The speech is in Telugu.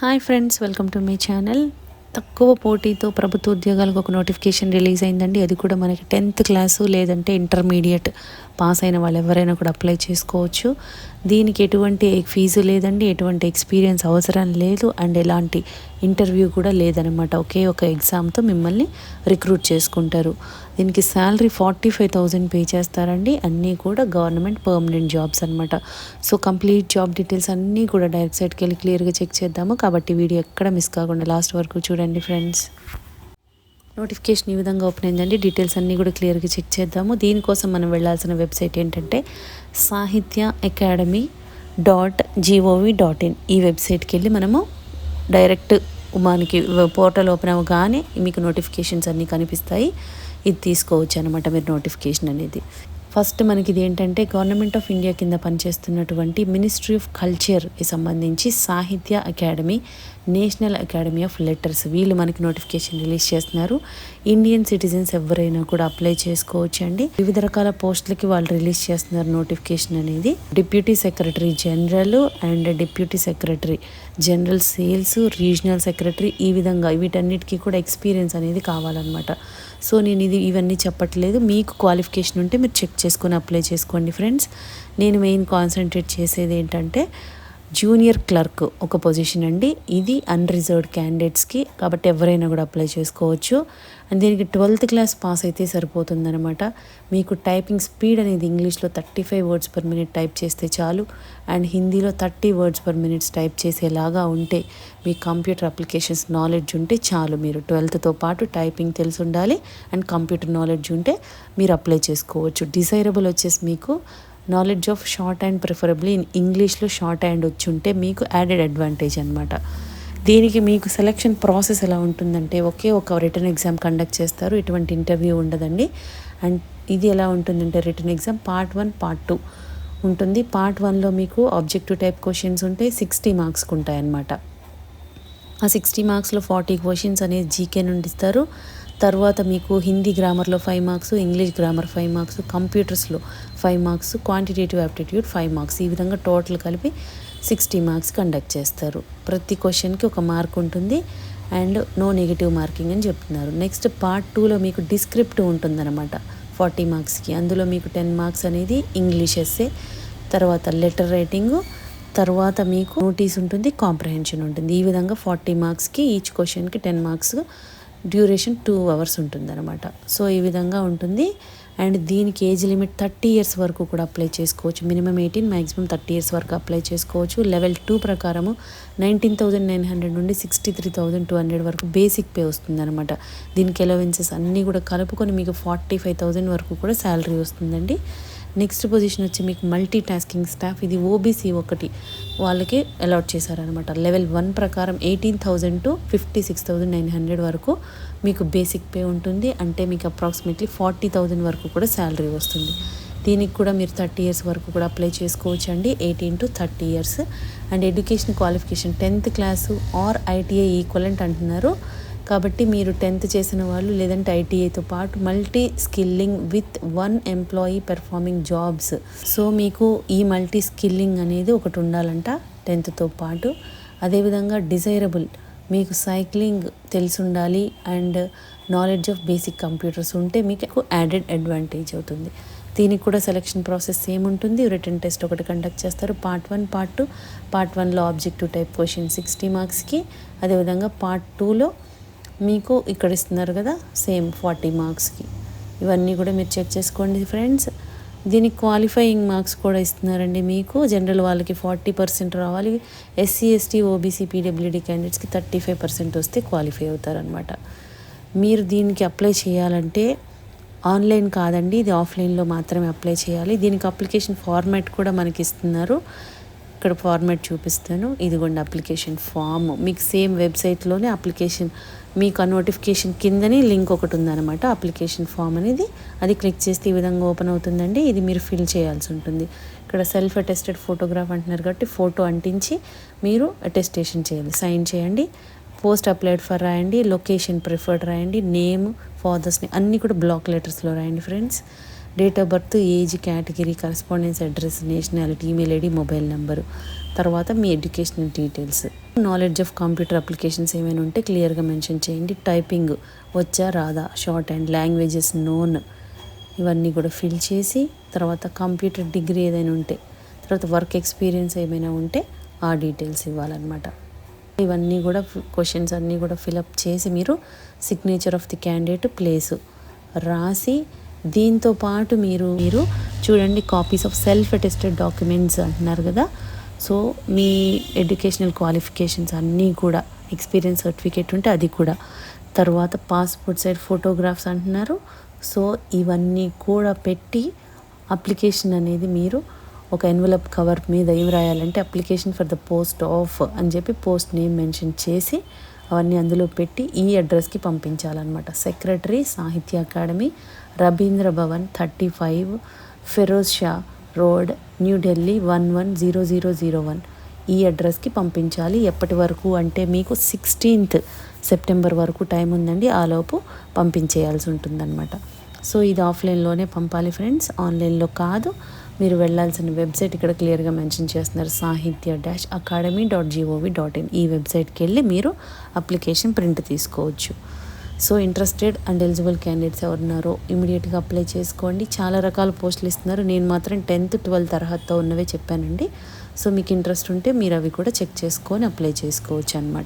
Hi friends welcome to my channel. తక్కువ పోటీతో ప్రభుత్వ ఉద్యోగాలకు ఒక నోటిఫికేషన్ రిలీజ్ అయిందండి. అది కూడా మనకి టెన్త్ క్లాసు లేదంటే ఇంటర్మీడియట్ పాస్ అయిన వాళ్ళు ఎవరైనా కూడా అప్లై చేసుకోవచ్చు. దీనికి ఎటువంటి ఫీజు లేదండి ఎటువంటి ఎక్స్పీరియన్స్ అవసరం లేదు. అండ్ ఎలాంటి ఇంటర్వ్యూ కూడా లేదనమాట ఒకే ఒక ఎగ్జామ్తో మిమ్మల్ని రిక్రూట్ చేసుకుంటారు. దీనికి salary forty five thousand pay చేస్తారండి. అన్నీ కూడా గవర్నమెంట్ పర్మనెంట్ జాబ్స్ అనమాట సో కంప్లీట్ జాబ్ డీటెయిల్స్ అన్నీ కూడా డైరెక్ట్ సైట్కి వెళ్ళి క్లియర్గా చెక్ చేద్దాము. కాబట్టి వీడియో ఎక్కడ మిస్ కాకుండా లాస్ట్ వరకు చూడండి ఫ్రెండ్స్. నోటిఫికేషన్ ఈ విధంగా ఓపెన్ అయిందండి. డీటెయిల్స్ అన్నీ కూడా క్లియర్గా చెక్ చేద్దాము. దీనికోసం మనం వెళ్ళాల్సిన వెబ్సైట్ ఏంటంటే Sahitya Akademi dot GOV dot in ఈ వెబ్సైట్కి వెళ్ళి మనము డైరెక్ట్ మనకి పోర్టల్ ఓపెన్ అవ్వగానే మీకు నోటిఫికేషన్స్ అన్నీ కనిపిస్తాయి. ఇది తీసుకోవచ్చు అనమాట మీరు నోటిఫికేషన్ అనేది. ఫస్ట్ మనకి ఇది ఏంటంటే గవర్నమెంట్ ఆఫ్ ఇండియా కింద పనిచేస్తున్నటువంటి మినిస్ట్రీ ఆఫ్ కల్చర్కి సంబంధించి Sahitya Akademi national academy of letters వీళ్ళు మనకి నోటిఫికేషన్ రిలీజ్ చేస్తున్నారు. ఇండియన్ సిటిజన్స్ ఎవరైనా కూడా అప్లై చేసుకోవచ్చు అండి వివిధ రకాల పోస్టులకి వాళ్ళు రిలీజ్ చేస్తున్నారు నోటిఫికేషన్ అనేది. Deputy secretary general and deputy secretary general sales regional secretary ఈ విధంగా వీటన్నిటికీ కూడా ఎక్స్పీరియన్స్ అనేది కావాలన్నమాట. సో నేను ఇది ఇవన్నీ చెప్పట్లేదు. మీకు క్వాలిఫికేషన్ ఉంటే మీరు చెక్ చేసుకొని అప్లై చేసుకోండి ఫ్రెండ్స్ నేను మెయిన్ కాన్సన్ట్రేట్ చేసేది ఏంటంటే జూనియర్ క్లర్క్ ఒక పొజిషన్ అండి. ఇది అన్రిజర్వ్డ్ క్యాండిడేట్స్కి కాబట్టి ఎవరైనా కూడా అప్లై చేసుకోవచ్చు. అండ్ దీనికి ట్వెల్త్ క్లాస్ పాస్ అయితే సరిపోతుందనమాట మీకు టైపింగ్ స్పీడ్ అనేది ఇంగ్లీష్లో thirty five words per minute type చేస్తే చాలు. అండ్ హిందీలో thirty words per minutes type చేసేలాగా ఉంటే మీ కంప్యూటర్ అప్లికేషన్స్ నాలెడ్జ్ ఉంటే చాలు. మీరు ట్వెల్త్తో పాటు టైపింగ్ తెలిసి ఉండాలి. అండ్ కంప్యూటర్ నాలెడ్జ్ ఉంటే మీరు అప్లై చేసుకోవచ్చు. డిసైరబుల్ వచ్చేసి మీకు knowledge of shorthand preferably in ఇంగ్లీష్లో షార్ట్ హ్యాండ్ వచ్చి ఉంటే మీకు యాడెడ్ అడ్వాంటేజ్ అనమాట దీనికి మీకు సెలక్షన్ ప్రాసెస్ ఎలా ఉంటుందంటే ఒకే ఒక రిటర్న్ ఎగ్జామ్ కండక్ట్ చేస్తారు ఇటువంటి ఇంటర్వ్యూ ఉండదండి. అండ్ ఇది ఎలా ఉంటుందంటే return exam part one part two ఉంటుంది. పార్ట్ వన్లో మీకు ఆబ్జెక్టివ్ టైప్ క్వశ్చన్స్ ఉంటాయి సిక్స్టీ మార్క్స్కి ఉంటాయన్నమాట ఆ సిక్స్టీ మార్క్స్లో ఫార్టీ క్వశ్చన్స్ అనేది జీకే నుండి ఇస్తారు. తర్వాత మీకు Hindi గ్రామర్లో five marks English grammar five marks కంప్యూటర్స్లో five marks quantitative aptitude five marks ఈ విధంగా టోటల్ కలిపి సిక్స్టీ మార్క్స్ కండక్ట్ చేస్తారు. ప్రతి క్వశ్చన్కి ఒక మార్క్ ఉంటుంది అండ్ నో నెగిటివ్ మార్కింగ్ అని చెప్తున్నారు. నెక్స్ట్ పార్ట్ టూలో మీకు డిస్క్రిప్ట్ ఉంటుందన్నమాట ఫార్టీ మార్క్స్కి అందులో మీకు టెన్ మార్క్స్ అనేది ఇంగ్లీష్ ఎస్సే తర్వాత లెటర్ రైటింగు తర్వాత మీకు నోటీస్ ఉంటుంది కాంప్రహెన్షన్ ఉంటుంది. ఈ విధంగా ఫార్టీ మార్క్స్కి ఈచ్ క్వశ్చన్కి ten marks duration two hours ఉంటుంది అనమాట సో ఈ విధంగా ఉంటుంది. అండ్ దీనికి ఏజ్ లిమిట్ థర్టీ ఇయర్స్ వరకు కూడా అప్లై చేసుకోవచ్చు. Minimum eighteen maximum thirty years వరకు అప్లై చేసుకోవచ్చు. లెవెల్ టూ ప్రకారము నైన్టీన్ థౌజండ్ నైన్ హండ్రెడ్ నుండి sixty three thousand two hundred వరకు బేసిక్ పే వస్తుంది అనమాట దీనికి ఎలవెన్సెస్ అన్నీ కూడా కలుపుకొని మీకు ఫార్టీ ఫైవ్ థౌజండ్ వరకు కూడా శాలరీ వస్తుందండి. నెక్స్ట్ పొజిషన్ వచ్చి మీకు మల్టీ టాస్కింగ్ స్టాఫ్ ఇది ఓబీసీ ఒకటి. వాళ్ళకి అలాట్ చేశారనమాట లెవెల్ వన్ ప్రకారం eighteen thousand to fifty six thousand nine hundred వరకు మీకు బేసిక్ పే ఉంటుంది. అంటే మీకు అప్రాక్సిమేట్లీ ఫార్టీ థౌజండ్ వరకు కూడా శాలరీ వస్తుంది. దీనికి కూడా మీరు థర్టీ ఇయర్స్ వరకు కూడా అప్లై చేసుకోవచ్చు అండి eighteen to thirty years and education qualification tenth class or ITI equivalent అంటున్నారు. కాబట్టి మీరు టెన్త్ చేసిన వాళ్ళు లేదంటే ఐటీఐతో పాటు multi skilling with one employee performing jobs. So మీకు ఈ మల్టీ స్కిల్లింగ్ అనేది ఒకటి ఉండాలంట టెన్త్తో పాటు. అదేవిధంగా డిజైరబుల్ మీకు సైక్లింగ్ తెలిసి ఉండాలి and knowledge of basic computers ఉంటే మీకు యాడెడ్ అడ్వాంటేజ్ అవుతుంది. దీనికి కూడా సెలక్షన్ ప్రాసెస్ సేమ్ ఉంటుంది. రిటర్న్ టెస్ట్ ఒకటి కండక్ట్ చేస్తారు. Part one part two. Part వన్లో ఆబ్జెక్టివ్ టైప్ క్వశ్చన్ సిక్స్టీ మార్క్స్కి. అదేవిధంగా పార్ట్ టూలో మీకు ఇక్కడ ఇస్తున్నారు కదా సేమ్ ఫార్టీ మార్క్స్కి ఇవన్నీ కూడా మీరు చెక్ చేసుకోండి ఫ్రెండ్స్ దీనికి క్వాలిఫైయింగ్ మార్క్స్ కూడా ఇస్తున్నారండి మీకు. జనరల్ వాళ్ళకి ఫార్టీ పర్సెంట్ రావాలి. ఎస్సీ ఎస్టీ ఓబీసీ పీడబ్ల్యూడీ క్యాండిడేట్స్కి థర్టీ ఫైవ్ పర్సెంట్ వస్తే క్వాలిఫై అవుతారనమాట మీరు దీనికి అప్లై చేయాలంటే ఆన్లైన్ కాదండి ఇది ఆఫ్లైన్లో మాత్రమే అప్లై చేయాలి. దీనికి అప్లికేషన్ ఫార్మాట్ కూడా మనకి ఇస్తున్నారు. ఇక్కడ ఫార్మాట్ చూపిస్తాను. ఇదిగోండి అప్లికేషన్ ఫామ్ మీకు సేమ్ వెబ్సైట్లోనే అప్లికేషన్ మీకు ఆ నోటిఫికేషన్ కిందనే లింక్ ఒకటి ఉందన్నమాట. అప్లికేషన్ ఫామ్ అనేది అది క్లిక్ చేస్తే ఈ విధంగా ఓపెన్ అవుతుందండి. ఇది మీరు ఫిల్ చేయాల్సి ఉంటుంది. ఇక్కడ సెల్ఫ్ అటెస్టెడ్ ఫోటోగ్రాఫ్ అంటున్నారు కాబట్టి ఫోటో అంటించి మీరు అటెస్టేషన్ చేయాలి. సైన్ చేయండి. పోస్ట్ అప్లైడ్ ఫర్ రాయండి. లొకేషన్ ప్రిఫర్డ్ రాయండి. నేమ్ ఫాదర్స్ని అన్నీ కూడా బ్లాక్ లెటర్స్లో రాయండి friends date of birth age category correspondence address nationality email ID mobile number తర్వాత మీ educational details knowledge of computer applications ఏమైనా ఉంటే క్లియర్గా మెన్షన్ చేయండి. టైపింగ్ వచ్చా రాదా? షార్ట్ అండ్ లాంగ్వేజెస్ నోన్ ఇవన్నీ కూడా ఫిల్ చేసి తర్వాత కంప్యూటర్ డిగ్రీ ఏదైనా ఉంటే తర్వాత వర్క్ ఎక్స్పీరియన్స్ ఏమైనా ఉంటే ఆ డీటెయిల్స్ ఇవ్వాలన్నమాట. ఇవన్నీ కూడా క్వశ్చన్స్ అన్నీ కూడా ఫిలప్ చేసి మీరు signature of the candidate place రాసి దీంతో పాటు మీరు మీరు చూడండి copies of self attested documents అంటున్నారు కదా. సో మీ ఎడ్యుకేషనల్ క్వాలిఫికేషన్స్ అన్నీ కూడా ఎక్స్పీరియన్స్ సర్టిఫికేట్ ఉంటే అది కూడా. తర్వాత పాస్పోర్ట్ సైడ్ ఫోటోగ్రాఫ్స్ అంటున్నారు. సో ఇవన్నీ కూడా పెట్టి అప్లికేషన్ అనేది మీరు ఒక ఎన్వలప్ కవర్ మీద ఏం రాయాలంటే application for the post of అని చెప్పి పోస్ట్ నేమ్ మెన్షన్ చేసి అవన్నీ అందులో పెట్టి ఈ అడ్రస్కి పంపించాలన్నమాట. Secretary Sahitya Akademi Rabindra Bhavan thirty five Firoz Shah road New Delhi one one zero zero zero one. ఈ అడ్రస్కి పంపించాలి. ఎప్పటి వరకు అంటే మీకు సిక్స్టీన్త్ సెప్టెంబర్ వరకు టైం ఉందండి. ఆలోపు పంపించేయాల్సి ఉంటుందన్నమాట. సో ఇది ఆఫ్లైన్లోనే పంపాలి ఫ్రెండ్స్. ఆన్లైన్లో కాదు. మీరు వెళ్ళాల్సిన వెబ్సైట్ ఇక్కడ క్లియర్గా మెన్షన్ చేస్తున్నారు Sahitya dash Akademi dot gov dot in. ఈ వెబ్సైట్కి వెళ్ళి మీరు అప్లికేషన్ ప్రింట్ తీసుకోవచ్చు. So interested and eligible candidates ఎవరున్నారో ఇమీడియట్గా అప్లై చేసుకోండి. చాలా రకాల పోస్టులు ఇస్తున్నారు. నేను మాత్రం టెన్త్ ట్వెల్త్ తరహాతో ఉన్నవే చెప్పానండి. సో మీకు ఇంట్రెస్ట్ ఉంటే మీరు అవి కూడా చెక్ చేసుకొని అప్లై చేసుకోవచ్చు అనమాట